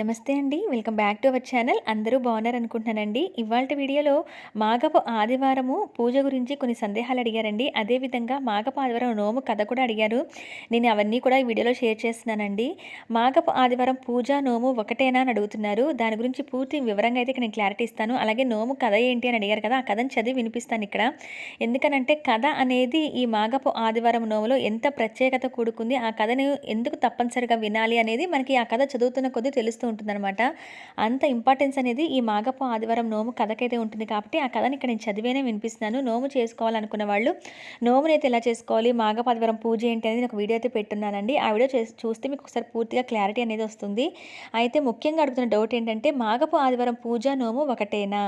నమస్తే అండి. Welcome back to our channel. అందరూ బాగున్నారు అనుకుంటున్నానండి ఇవాళ వీడియోలో మాగపు ఆదివారము పూజ గురించి కొన్ని సందేహాలు అడిగారండి. అదేవిధంగా మాగపు ఆదివారం నోము కథ కూడా అడిగారు. నేను అవన్నీ కూడా ఈ వీడియోలో షేర్ చేస్తున్నానండి. మాగపు ఆదివారం పూజ నోము ఒకటేనా అని అడుగుతున్నారు. దాని గురించి పూర్తి వివరంగా అయితే ఇక్కడ నేను క్లారిటీ ఇస్తాను. అలాగే నోము కథ ఏంటి అని అడిగారు కదా ఆ కథను చదివి వినిపిస్తాను ఇక్కడ. ఎందుకనంటే కథ అనేది ఈ మాగపు ఆదివారం నోములో ఎంత ప్రత్యేకత కూడుకుంది ఆ కథను ఎందుకు తప్పనిసరిగా వినాలి అనేది మనకి ఆ కథ చదువుతున్న కొద్దీ తెలుస్తుంది ఉంటుందన్నమాట. అంత ఇంపార్టెన్స్ అనేది ఈ మాగపు ఆదివారం నోము కథకైతే ఉంటుంది కాబట్టి ఆ కథని ఇక్కడ నేను చదివేనే వినిపిస్తున్నాను. నోము చేసుకోవాలనుకున్న వాళ్ళు నోమునైతే ఎలా చేసుకోవాలి మాగపు ఆదివారం పూజ ఏంటి అనేది ఒక వీడియో అయితే పెట్టున్నానండి. ఆ వీడియో చేసి చూస్తే మీకు ఒకసారి పూర్తిగా క్లారిటీ అనేది వస్తుంది. అయితే ముఖ్యంగా అడుగుతున్న డౌట్ ఏంటంటే మాగపు ఆదివారం పూజ నోము ఒకటేనా?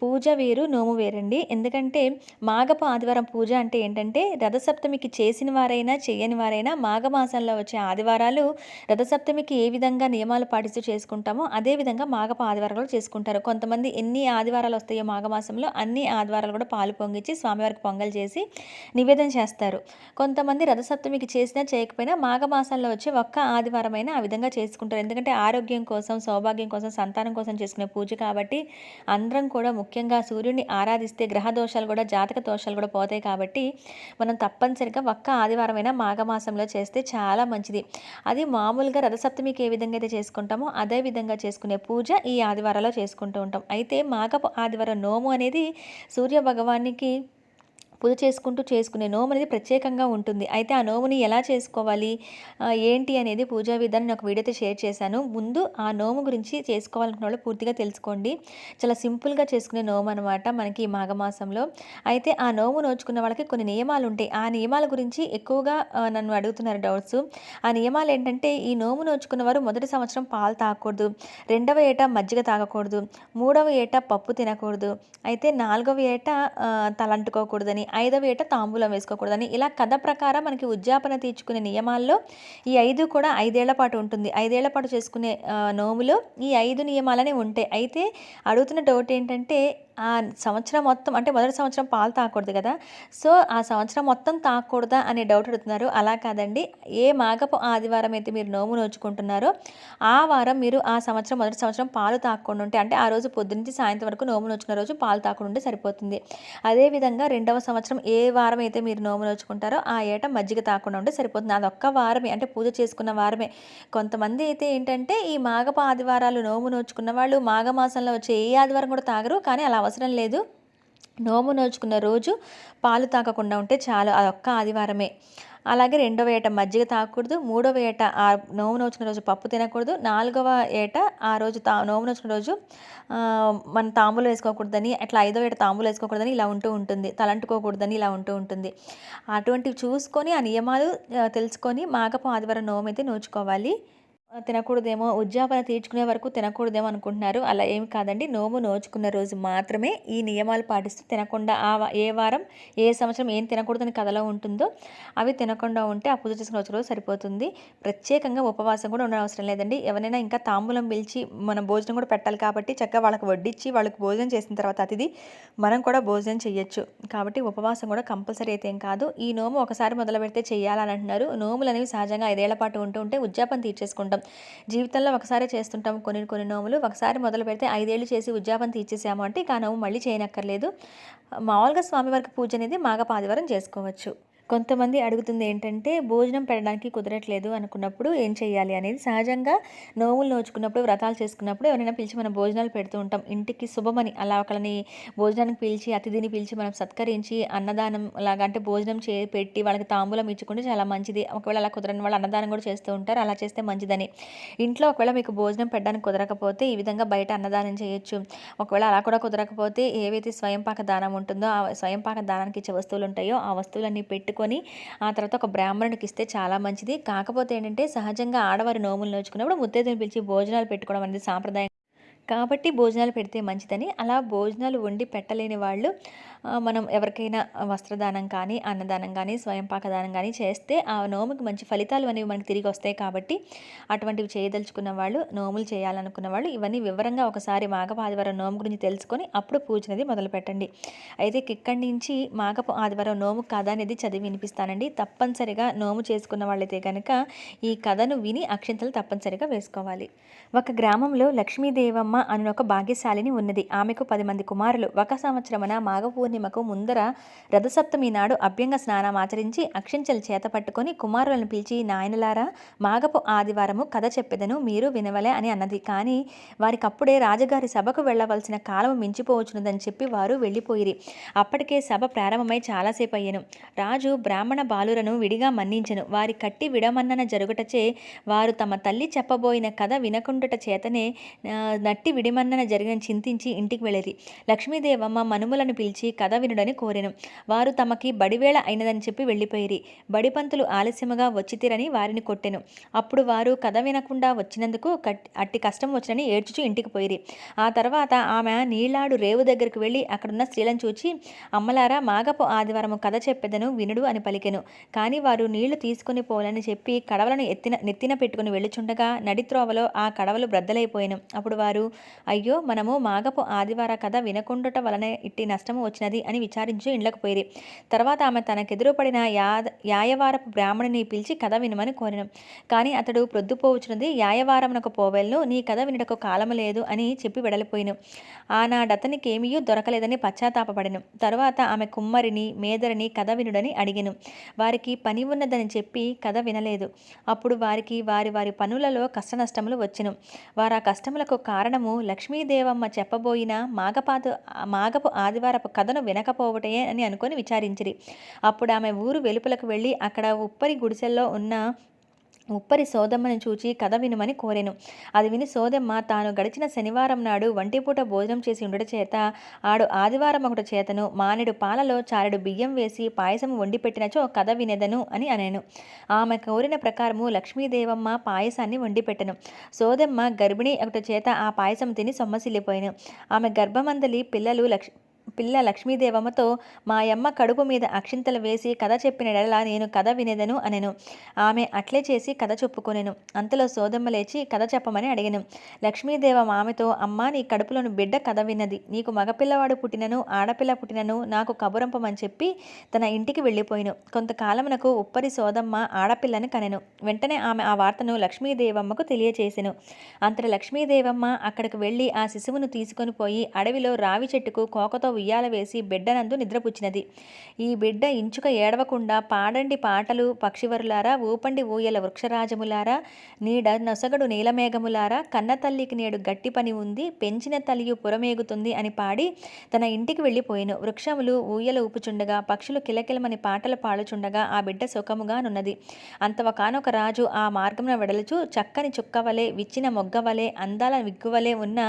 పూజ వేరు నోము వేరండి. ఎందుకంటే మాగపు ఆదివారం పూజ అంటే ఏంటంటే రథసప్తమికి చేసిన వారైనా చేయని వారైనా మాఘమాసంలో వచ్చే ఆదివారాలు రథసప్తమికి ఏ విధంగా నియమాలు పాటిస్తూ చేసుకుంటామో అదేవిధంగా మాఘపు ఆదివారాలు చేసుకుంటారు. కొంతమంది ఎన్ని ఆదివారాలు వస్తాయో మాఘమాసంలో అన్ని ఆదివారాలు కూడా పాలు పొంగించి స్వామివారికి పొంగల్ చేసి నివేదన చేస్తారు. కొంతమంది రథసప్తమికి చేసినా చేయకపోయినా మాఘమాసంలో వచ్చే ఒక్క ఆదివారమైనా ఆ విధంగా చేసుకుంటారు. ఎందుకంటే ఆరోగ్యం కోసం సౌభాగ్యం కోసం సంతానం కోసం చేసుకునే పూజ కాబట్టి అందరం కూడా ముఖ్యంగా సూర్యుడిని ఆరాధిస్తే గ్రహ దోషాలు కూడా జాతక దోషాలు కూడా పోతాయి కాబట్టి మనం తప్పనిసరిగా ఒక్క ఆదివారమైనా మాఘమాసంలో చేస్తే చాలా మంచిది. అది మామూలుగా రథసప్తమికి ఏ విధంగా అయితే చేసుకుంటామో అదే విధంగా చేసుకునే పూజ ఈ ఆదివారాల్లో చేసుకుంటూ ఉంటాం. అయితే మాఘపు ఆదివారం నోము అనేది సూర్య భగవానికి పూజ చేసుకుంటూ చేసుకునే నోము అనేది ప్రత్యేకంగా ఉంటుంది. అయితే ఆ నోముని ఎలా చేసుకోవాలి? ఏంటి అనేది పూజా విధానం ఒక వీడియో షేర్ చేశాను. ముందు ఆ నోము గురించి చేసుకోవాలనుకున్న వాళ్ళు పూర్తిగా తెలుసుకోండి. చాలా సింపుల్గా చేసుకునే నోము అనమాట మనకి ఈ మాఘమాసంలో. అయితే ఆ నోము నోచుకున్న వాళ్ళకి కొన్ని నియమాలు ఉంటాయి. ఆ నియమాల గురించి ఎక్కువగా నన్ను అడుగుతున్నారు డౌట్స్. ఆ నియమాలు ఏంటంటే ఈ నోము నోచుకున్న వారు మొదటి సంవత్సరం పాలు తాగకూడదు. రెండవ ఏట మజ్జిగ తాగకూడదు. మూడవ ఏట పప్పు తినకూడదు. అయితే నాలుగవ ఏట తలంటుకోకూడదని. ఐదవ ఏట తాంబూలం వేసుకోకూడదని. ఇలా కథ ప్రకారం మనకి ఉద్యాపన తీర్చుకునే నియమాల్లో ఈ ఐదు కూడా ఐదేళ్ళ పాటు ఉంటుంది. ఐదేళ్ళ పాటు చేసుకునే నోములో ఈ ఐదు నియమాలనే ఉంటాయి అయితే అడుగుతున్న డౌట్ ఏంటంటే ఆ సంవత్సరం మొత్తం అంటే మొదటి సంవత్సరం పాలు తాగకూడదు కదా. సో ఆ సంవత్సరం మొత్తం తాగకూడదా అనే డౌట్ అడుగుతున్నారు. అలా కాదండి. ఏ మాగపు ఆదివారం అయితే మీరు నోము నోచుకుంటున్నారో ఆ వారం మీరు ఆ సంవత్సరం మొదటి సంవత్సరం పాలు తాగకుండా ఉంటే అంటే ఆ రోజు పొద్దునుంచి సాయంత్రం వరకు నోము నోచుకున్న రోజు పాలు తాకుండా ఉంటే సరిపోతుంది. అదేవిధంగా రెండవ సంవత్సరం ఏ వారం అయితే మీరు నోము నోచుకుంటారో ఆ ఏట మజ్జిగ తాకుండా ఉంటే సరిపోతుంది. అదొక్క వారమే అంటే పూజ చేసుకున్న వారమే. కొంతమంది అయితే ఏంటంటే ఈ మాగపు ఆదివారాలు నోము నోచుకున్న వాళ్ళు మాఘమాసంలో వచ్చే ఏ ఆదివారం కూడా తాగరు కానీ అలా అవసరం లేదు. నోము నోచుకున్న రోజు పాలు తాకకుండా ఉంటే చాలు అదొక్క ఆదివారమే. అలాగే రెండవ ఏట మజ్జిగ తాకూడదు మూడవ ఏట ఆ నోము నోచుకున్న రోజు పప్పు తినకూడదు నాలుగవ ఏట ఆ రోజు తా నోము నోచుకున్న రోజు మన తాంబూలు వేసుకోకూడదని అట్లా ఐదవ ఏట తాంబూలు వేసుకోకూడదని ఇలా ఉంటూ ఉంటుంది. తలంటుకోకూడదని ఇలా ఉంటూ ఉంటుంది. అటువంటివి చూసుకొని ఆ నియమాలు తెలుసుకొని మాగపు ఆదివారం నోము అయితే నోచుకోవాలి. తినకూడదేమో ఉద్యాపన తీర్చుకునే వరకు తినకూడదేమో అనుకుంటున్నారు. అలా ఏమి కాదండి. నోము నోచుకున్న రోజు మాత్రమే ఈ నియమాలు పాటిస్తూ తినకుండా ఆ ఏ వారం ఏ సంవత్సరం ఏం తినకూడదని కథలో ఉంటుందో అవి తినకుండా ఉంటే ఆ పూజ చేసుకున్న రోజు సరిపోతుంది. ప్రత్యేకంగా ఉపవాసం కూడా ఉండవసరం లేదండి. ఎవరైనా ఇంకా తాంబూలం పిలిచి మనం భోజనం కూడా పెట్టాలి కాబట్టి చక్కగా వాళ్ళకి వడ్డించి వాళ్ళకి భోజనం చేసిన తర్వాత అతిథి మనం కూడా భోజనం చేయొచ్చు కాబట్టి ఉపవాసం కూడా కంపల్సరీ అయితే ఏం కాదు. ఈ నోము ఒకసారి మొదలు పెడితే చేయాలని అంటున్నారు నోములు అనేవి సహజంగా ఐదేళ్ళ పాటు ఉంటూ ఉంటే ఉద్యాపన తీర్చేసుకుంటాం. ఉంటాం జీవితంలో ఒకసారి చేస్తుంటాం. కొన్ని కొన్ని నోములు ఒకసారి మొదలు పెడితే ఐదేళ్ళు చేసి ఉద్యాపన తీర్చేసాము అంటే ఇక ఆ నోము మళ్ళీ చేయనక్కర్లేదు. మామూలుగా స్వామివారికి పూజ అనేది మాఘపాదివారం చేసుకోవచ్చు. కొంతమంది అడుగుతుంది ఏంటంటే భోజనం పెట్టడానికి కుదరట్లేదు అనుకున్నప్పుడు ఏం చేయాలి అనేది సహజంగా నోములు నోచుకున్నప్పుడు వ్రతాలు చేసుకున్నప్పుడు ఎవరైనా పిలిచి మనం భోజనాలు పెడుతూ ఉంటాం. ఇంటికి శుభమని అలా ఒకళ్ళని భోజనానికి పిలిచి అతిథిని పిలిచి మనం సత్కరించి అన్నదానం లాగా అంటే భోజనం చే పెట్టి వాళ్ళకి తాంబూలం ఇచ్చుకుంటే చాలా మంచిది. ఒకవేళ అలా కుదరని వాళ్ళు అన్నదానం కూడా చేస్తూ ఉంటారు అలా చేస్తే మంచిదని. ఇంట్లో ఒకవేళ మీకు భోజనం పెట్టడానికి కుదరకపోతే ఈ విధంగా బయట అన్నదానం చేయొచ్చు. ఒకవేళ అలా కూడా కుదరకపోతే ఏవైతే స్వయంపాక దానం ఉంటుందో ఆ స్వయంపాక దానానికి ఇచ్చే వస్తువులు ఉంటాయో ఆ వస్తువులన్నీ పెట్టుకు పెట్టుకొని ఆ తర్వాత ఒక బ్రాహ్మణునికి ఇస్తే చాలా మంచిది. కాకపోతే ఏంటంటే సహజంగా ఆడవారి నోములు నోచుకున్నప్పుడు ముత్తైదుని పిలిచి భోజనాలు పెట్టుకోవడం అనేది సాంప్రదాయం. కాబట్టి భోజనాలు పెడితే మంచిదని. అలా భోజనాలు వండి పెట్టలేని వాళ్ళు మనం ఎవరికైనా వస్త్రదానం కానీ అన్నదానం కానీ స్వయం పాకదానం కానీ చేస్తే ఆ నోముకి మంచి ఫలితాలు అనేవి మనకి తిరిగి వస్తాయి కాబట్టి అటువంటివి చేయదలుచుకున్న వాళ్ళు నోములు చేయాలనుకున్న వాళ్ళు ఇవన్నీ వివరంగా ఒకసారి మాఘపు ఆదివారం నోము గురించి తెలుసుకొని అప్పుడు పూజనది మొదలు పెట్టండి. అయితే ఇక్కడి నుంచి మాఘపు ఆదివారం నోము కథ అనేది చదివి వినిపిస్తానండి. తప్పనిసరిగా నోము చేసుకున్న వాళ్ళైతే కనుక ఈ కథను విని అక్షింతలు తప్పనిసరిగా వేసుకోవాలి. ఒక గ్రామంలో లక్ష్మీదేవమ్మ అని ఒక భాగ్యశాలిని ఉన్నది. ఆమెకు పది మంది కుమారులు. ఒక సంవత్సరమున మాఘ పౌర్ణిమకు ముందర రథసప్తమి నాడు అభ్యంగ స్నానం ఆచరించి అక్షించలు చేత పట్టుకొని కుమారులను పిలిచి నాయనలారా మాగపు ఆదివారము కథ చెప్పెదను మీరు వినవలే అని అన్నది. కానీ వారికప్పుడే రాజుగారి సభకు వెళ్ళవలసిన కాలం మించిపోవచ్చున్నదని చెప్పి వారు వెళ్ళిపోయిరి. అప్పటికే సభ ప్రారంభమై చాలాసేపు అయ్యను రాజు బ్రాహ్మణ బాలురను విడిగా మన్నించెను. వారి కట్టి విడమన్నన జరుగుటచే వారు తమ తల్లి చెప్పబోయిన కథ వినకుండుట చేతనే నట్టి విడిమన్నన జరిగిన చింతించి ఇంటికి వెళ్ళిరి. లక్ష్మీదేవమ్మ మనుములను పిలిచి కథ వినుడని కోరెను. వారు తమకి బడివేళ అయినదని చెప్పి వెళ్ళిపోయిరి. బడిపంతులు ఆలస్యముగా వచ్చితిరని వారిని కొట్టెను. అప్పుడు వారు కథ వినకుండా వచ్చినందుకు అట్టి కష్టం వచ్చినని ఏడ్చుచు ఇంటికి పోయిరి. ఆ తర్వాత ఆమె నీళ్ళాడు రేవు దగ్గరకు వెళ్ళి అక్కడున్న స్త్రీలను చూచి అమ్మలారా మాగపు ఆదివారము కథ చెప్పెదను వినుడు అని పలికెను. కానీ వారు నీళ్ళు తీసుకుని పోలని చెప్పి కడవలను ఎత్తిన నెత్తిన పెట్టుకుని వెళ్ళుచుండగా నడిత్రోవలో ఆ కడవలు బ్రద్దలైపోయాను. అప్పుడు వారు అయ్యో మనము మాగపు ఆదివార కథ వినకుండుట వలన ఇట్టి నష్టము వచ్చిన ఏమైనది అని విచారించి ఇండ్లకు పోయి తర్వాత ఆమె తనకెదురు పడిన యాయవారపు బ్రాహ్మణుని పిలిచి కథ వినమని కోరిన. కానీ అతడు ప్రొద్దుపోవచ్చున్నది యాయవారమునకు పోవెల్ను నీ కథ వినటకు కాలము లేదు అని చెప్పి వెడలిపోయిను. ఆనాడతనికి ఏమీయూ దొరకలేదని పశ్చాత్తాపడను తరువాత ఆమె కుమ్మరిని మేదరిని కథ వినుడని అడిగిను. వారికి పని ఉన్నదని చెప్పి కథ వినలేదు. అప్పుడు వారికి వారి వారి పనులలో కష్టనష్టములు వచ్చెను. వారు ఆ కష్టములకు కారణము లక్ష్మీదేవమ్మ చెప్పబోయిన మాగపాదు మాగపు ఆదివారపు కథను వినకపోవటే అని అనుకొని విచారించిరి. అప్పుడు ఆమె ఊరు వెలుపలకు వెళ్ళి అక్కడ ఉప్పరి గుడిసెల్లో ఉన్న ఉప్పరి సోదమ్మను చూచి కథ వినుమని కోరెను. అది విని సోదమ్మ తాను గడిచిన శనివారం నాడు వంటిపూట భోజనం చేసి ఉండట చేత ఆడు ఆదివారం ఒకటి చేతను మానెడు పాలలో చారెడు బియ్యం వేసి పాయసం వండి పెట్టినచో కథ వినెదను అని అనేను. ఆమె కోరిన ప్రకారము లక్ష్మీదేవమ్మ పాయసాన్ని వండి పెట్టెను. సోదమ్మ గర్భిణి ఒకటి చేత ఆ పాయసం తిని సొమ్మసిల్లిపోయాను. ఆమె గర్భమందలి పిల్లలు లక్ష్ పిల్ల లక్ష్మీదేవమ్మతో మాయమ్మ కడుపు మీద అక్షింతలు వేసి కథ చెప్పినడలా నేను కథ వినేదను అనెను. ఆమె అట్లే చేసి కథ చెప్పుకొనెను. అంతలో సోదమ్మ లేచి కథ చెప్పమని అడిగాను. లక్ష్మీదేవమ్మ ఆమెతో అమ్మ నీ కడుపులోని బిడ్డ కథ విన్నది. నీకు మగపిల్లవాడు పుట్టినను ఆడపిల్ల పుట్టినను నాకు కబురంపమని చెప్పి తన ఇంటికి వెళ్ళిపోయిను. కొంతకాలమునకు ఉప్పరి సోదమ్మ ఆడపిల్లని కనెను. వెంటనే ఆమె ఆ వార్తను లక్ష్మీదేవమ్మకు తెలియచేసెను. అంతట లక్ష్మీదేవమ్మ అక్కడికి వెళ్ళి ఆ శిశువును తీసుకొని పోయి అడవిలో రావి చెట్టుకు కోకతో ఉయ్యాల వేసి బిడ్డనందు నిద్రపుచ్చినది. ఈ బిడ్డ ఇంచుక ఏడవకుండా పాడండి పాటలు పక్షివరులారా ఊపండి ఊయల వృక్షరాజములారా నీడ నొసగడు నీలమేఘములారా కన్న తల్లికి నేడు గట్టి పని ఉంది పెంచిన తల్లియు పురమేగుతుంది అని పాడి తన ఇంటికి వెళ్ళిపోయిను. వృక్షములు ఊయల ఊపుచుండగా పక్షులు కిలకిలమని పాటలు పాడుచుండగా ఆ బిడ్డ సుఖముగా నున్నది. అంతవకానొక రాజు ఆ మార్గమున వెడలుచు చక్కని చుక్కవలే విచ్చిన మొగ్గవలే అందాల విగ్గువలే ఉన్న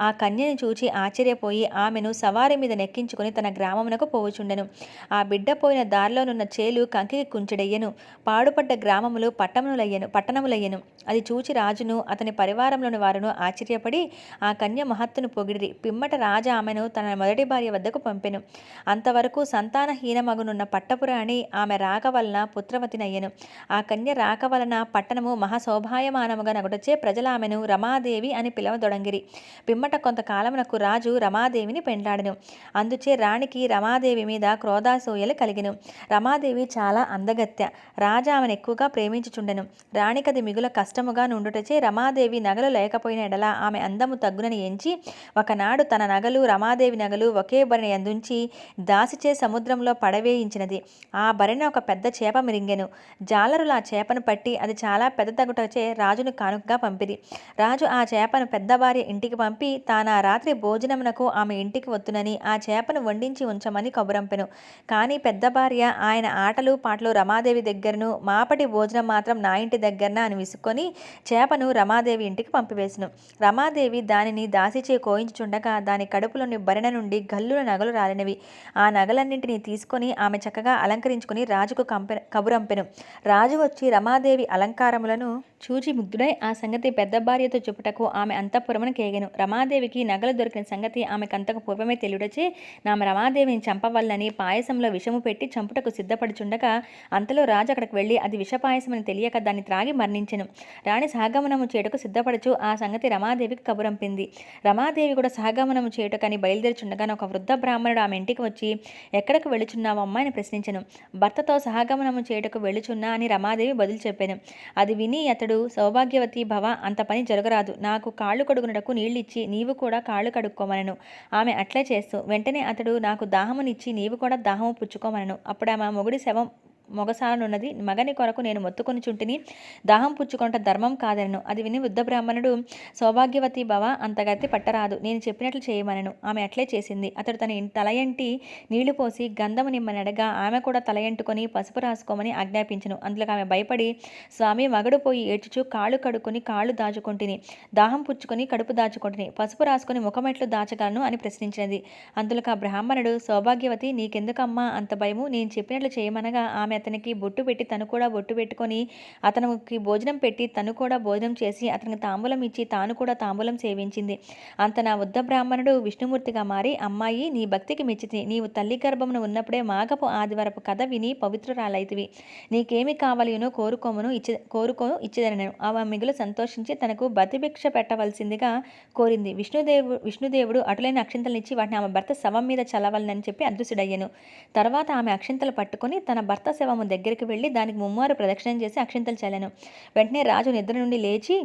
ఆ కన్యని చూచి ఆశ్చర్యపోయి ఆమెను సవారి మీద నెక్కించుకుని తన గ్రామమునకు పోవుచుండెను. ఆ బిడ్డ పోయిన దారిలోనున్న చేలు కంకికి కుంచెడయ్యను. పాడుపడ్డ గ్రామములు పట్టణములయ్యను పట్టణములయ్యను. అది చూచి రాజును అతని పరివారంలోని వారును ఆశ్చర్యపడి ఆ కన్య మహత్తును పొగిడిరి. పిమ్మట రాజు ఆమెను తన మొదటి భార్య వద్దకు పంపెను. అంతవరకు సంతానహీనమగునున్న పట్టపురాణి ఆమె రాక వలన పుత్రవతినయ్యను. ఆ కన్య రాక వలన పట్టణము మహాశోభాయమానముగా నగుటచే ప్రజల ఆమెను రమాదేవి అని పిలవదొడంగిరి. పిమ్మ పిమ్మట కొంతకాలమునకు రాజు రమాదేవిని పెండ్లాడెను. అందుచే రాణికి రమాదేవి మీద క్రోధాసూయలు కలిగిను. రమాదేవి చాలా అందగత్య రాజా ఆమెను ఎక్కువగా ప్రేమించుచుండెను. రాణికది మిగుల కష్టముగా నుండుటచే రమాదేవి నగలు లేకపోయిన ఎడల ఆమె అందము తగ్గునని ఎంచి ఒకనాడు తన నగలు రమాదేవి నగలు ఒకే బరిని అందుంచి దాసిచే సముద్రంలో పడవేయించినది. ఆ బరిన ఒక పెద్ద చేప మిరింగెను. జాలరులు ఆ చేపను పట్టి అది చాలా పెద్ద తగుటచే రాజును కానుకగా పంపిరి. రాజు ఆ చేపను పెద్ద భార్య ఇంటికి పంపి తాను ఆ రాత్రి భోజనమునకు ఆమె ఇంటికి వత్తునని ఆ చేపను వండించి ఉంచమని కబురంపెను. కానీ పెద్ద భార్య ఆయన ఆటలు పాటలు రమాదేవి దగ్గరను మాపటి భోజనం మాత్రం నా ఇంటి దగ్గరన అని విసుక్కొని చేపను రమాదేవి ఇంటికి పంపివేసెను. రమాదేవి దానిని దాసిచే కోయించుచుండగా దాని కడుపులోని భరణ నుండి గల్లుల నగలు రాలినవి. ఆ నగలన్నింటినీ తీసుకొని ఆమె చక్కగా అలంకరించుకుని రాజుకు కంపె కబురంపెను. రాజు వచ్చి రమాదేవి అలంకారములను చూచి ముగ్ధుడై ఆ సంగతి పెద్ద భార్యతో చెప్పుటకు ఆమె అంతఃపురమును కేగెను. రమా రమాదేవికి నగలు దొరికిన సంగతి ఆమెకు అంతకు పూర్వమే తెలియడచే నామ రమాదేవిని చంపవల్లని పాయసంలో విషము పెట్టి చంపుటకు సిద్ధపడుచుండగా అంతలో రాజు అక్కడికి వెళ్ళి అది విషపాయసమని తెలియక దాన్ని త్రాగి మరణించెను. రాణి సహగమనము చేయుటకు సిద్ధపడుచు ఆ సంగతి రమాదేవికి కబురంపింది. రమాదేవి కూడా సహగమనము చేయుటకని బయలుదేరుచుండగా ఒక వృద్ధ బ్రాహ్మణుడు ఆమె ఇంటికి వచ్చి ఎక్కడికి వెళ్ళుచున్నావమ్మా అని ప్రశ్నించను. భర్తతో సహగమనము చేయుటకు వెళ్ళుచున్నా? అని రమాదేవి బదులు చెప్పాను. అది విని అతడు సౌభాగ్యవతి భవ అంత పని జరగరాదు. నాకు కాళ్ళు కొడుకునటకు నీళ్ళిచ్చి నీవు కూడా కాళ్ళు కడుక్కోమనను. ఆమె అట్లే చేస్తూ వెంటనే అతడు నాకు దాహమునిచ్చి నీవు కూడా దాహము పుచ్చుకోమనను. అప్పుడు ఆమె మొగుడి శవం మొగసానున్నది. మగని కొరకు నేను మొత్తుకొని చుంటిని. దాహం పుచ్చుకొంట ధర్మం కాదనను. అది విని వృద్ధ బ్రాహ్మణుడు సౌభాగ్యవతి భవ అంతగతి పట్టరాదు. నేను చెప్పినట్లు చేయమనను. ఆమె అట్లే చేసింది. అతడు తన తలయంటి నీళ్ళు పోసి గంధము నిమ్మనడగా ఆమె కూడా తలయంటుకొని పసుపు రాసుకోమని ఆజ్ఞాపించను. అందులో ఆమె భయపడి స్వామి మగడు పోయి ఏడ్చుచు కాళ్ళు కడుక్కొని కాళ్ళు దాచుకుంటుని. దాహం పుచ్చుకొని కడుపు దాచుకుంటుని. పసుపు రాసుకొని ముఖమెట్లు దాచగలను అని ప్రశ్నించినది. అందులో ఆ బ్రాహ్మణుడు సౌభాగ్యవతి నీకెందుకమ్మా అంత భయము? నేను చెప్పినట్లు చేయమనగా ఆమె అతనికి బొట్టు పెట్టి తను కూడా బొట్టు పెట్టుకొని అతనికి భోజనం పెట్టి తను కూడా భోజనం చేసి అతనికి తాంబూలం ఇచ్చి తాను కూడా తాంబూలం సేవించింది. అంత నా వృద్ధ బ్రాహ్మణుడు విష్ణుమూర్తిగా మారి అమ్మాయి నీ భక్తికి మెచ్చితి నీవు తల్లి గర్భమును ఉన్నప్పుడే మాగపు ఆదివరపు కథ విని పవిత్రురాలైతివి. నీకేమి కావాలినో కోరుకోమను ఇచ్చి కోరుకో ఇచ్చిదనను. ఆమె మిగులు సంతోషించి తనకు బతిభిక్ష పెట్టవలసిందిగా కోరింది. విష్ణుదేవు విష్ణుదేవుడు అటులైన అక్షింతలనిచ్చి వాటిని ఆమె భర్త శవం మీద చల్లవలనని చెప్పి అదృశ్యుడయ్యను. తర్వాత ఆమె అక్షింతలు పట్టుకొని తన భర్త శవము దగ్గరికి వెళ్ళి దానికి ముమ్మారు ప్రదక్షిణం చేసి అక్షింతలు చల్లాను. వెంటనే రాజు నిద్ర నుండి లేచి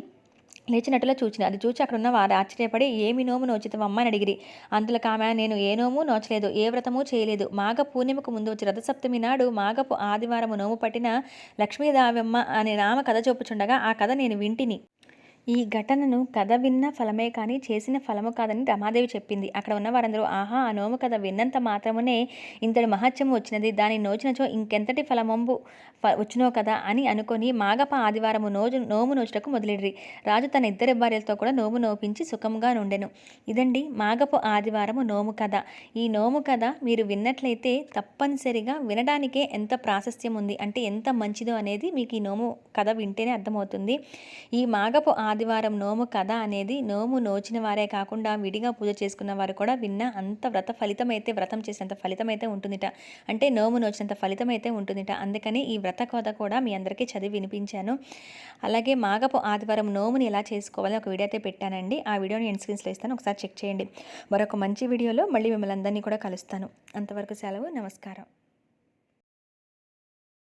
లేచినట్టులా చూచిన అది చూచి అక్కడ ఉన్న వారు ఆశ్చర్యపడి ఏమి నోము నోచితవమ్మ అని అడిగిరి. అందులో ఆమె నేను ఏ నోము నోచలేదు ఏ వ్రతము చేయలేదు. మాఘ పూర్ణిమకు ముందు వచ్చి రథసప్తమి నాడు మాఘపు ఆదివారము నోము పట్టిన లక్ష్మీదావమ్మ అనే నామ కథ చూపుచుండగా ఆ కథ నేను వింటిని. ఈ ఘటనను కథ విన్న ఫలమే కానీ చేసిన ఫలము కాదని రమాదేవి చెప్పింది. అక్కడ ఉన్న వారందరూ ఆహా ఆ నోము కథ విన్నంత మాత్రమునే ఇంతటి మహత్యము వచ్చినది. దాని నోచినచో ఇంకెంతటి ఫలమంబు వచ్చినో కదా అని అనుకొని మాగప ఆదివారము నోజు నోము నోచుటకు మొదలెడ్రి రాజు తన ఇద్దరి భార్యలతో కూడా నోము నోపించి సుఖంగా నుండెను. ఇదండి మాగపు ఆదివారము నోము కథ. ఈ నోము కథ మీరు విన్నట్లయితే తప్పనిసరిగా వినడానికే ఎంత ప్రాశస్త్యం ఉంది అంటే ఎంత మంచిదో అనేది మీకు ఈ నోము కథ వింటేనే అర్థమవుతుంది. ఈ మాగపు ఆదివారం నోము కథ అనేది నోము నోచిన వారే కాకుండా విడిగా పూజ చేసుకున్న వారు కూడా విన్న అంత వ్రత ఫలితం అయితే వ్రతం చేసినంత ఫలితం అయితే ఉంటుందిట. అంటే నోము నోచినంత ఫలితం అయితే ఉంటుందిట. అందుకని ఈ వ్రత కథ కూడా మీ అందరికీ చదివి వినిపించాను. అలాగే మాగపు ఆదివారం నోముని ఎలా చేసుకోవాలో ఒక వీడియో అయితే పెట్టానండి. ఆ వీడియోని ఎండ్ స్క్రీన్స్లో ఇస్తాను. ఒకసారి చెక్ చేయండి. మరొక మంచి వీడియోలో మళ్ళీ మిమ్మల్ని అందరినీ కూడా కలుస్తాను. అంతవరకు సెలవు. నమస్కారం.